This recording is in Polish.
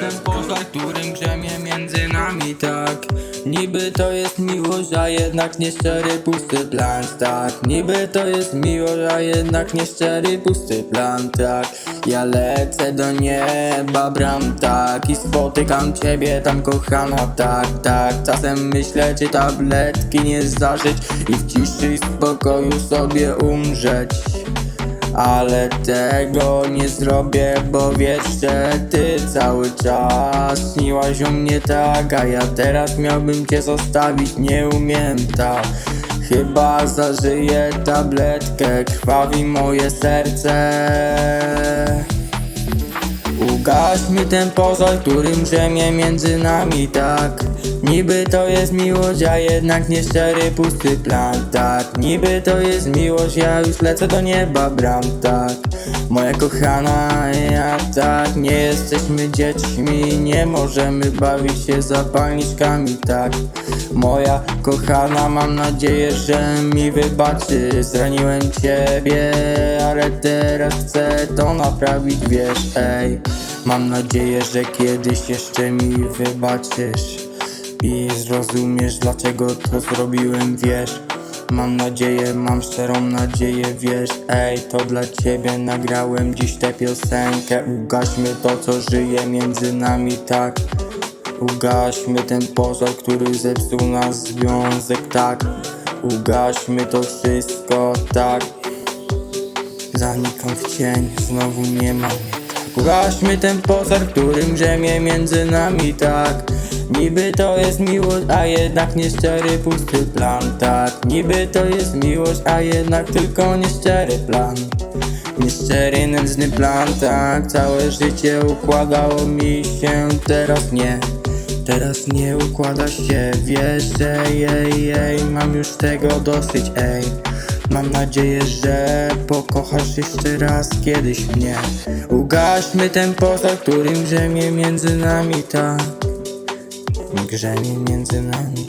ten pożar, którym grzemie między nami tak Niby to jest miłość, a jednak nieszczery pusty plan, tak. Niby to jest miłość, a jednak nieszczery pusty plan, tak. Ja lecę do nieba bram, tak. I spotykam ciebie tam kochana, tak, tak. Czasem myślę, czy tabletki nie zażyć I w ciszy i spokoju sobie umrzeć ale tego nie zrobię, bo wiesz, że ty cały czas śniłaś o mnie tak A ja teraz miałbym cię zostawić, nie umiem tak Chyba zażyję tabletkę, krwawi moje serce. Ugaśmy ten pożar, którym drzemie między nami, tak Niby to jest miłość, a jednak nieszczery pusty plan, tak Niby to jest miłość, ja już lecę do nieba bram, tak Moja kochana, ja tak Nie jesteśmy dziećmi, nie możemy bawić się zapalniczkami, tak Moja kochana, mam nadzieję, że mi wybaczy. Zraniłem ciebie, ale teraz chcę to naprawić, wiesz, ej. Mam nadzieję, że kiedyś jeszcze mi wybaczysz I zrozumiesz, dlaczego to zrobiłem, wiesz? Mam nadzieję, mam szczerą nadzieję, wiesz? Ej, to dla ciebie nagrałem dziś tę piosenkę. Ugaśmy to, co żyje między nami, tak? Ugaśmy ten pożar, który zepsuł nasz związek, tak? Ugaśmy to wszystko, tak? Zanikam w cień, znowu nie ma. Mnie Ugaśmy ten pożar, którym drzemie między nami, tak Niby to jest miłość, a jednak nieszczery pusty plan, tak Niby to jest miłość, a jednak tylko nieszczery plan. Nieszczery, nędzny plan, tak Całe życie układało mi się, teraz nie Teraz nie układa się, wiesz, ej, ej, ej Mam już tego dosyć, ej. Mam nadzieję, że pokochasz jeszcze raz kiedyś mnie. Ugaśmy ten pożar, którym grzemie między nami, tak Grzemie między nami,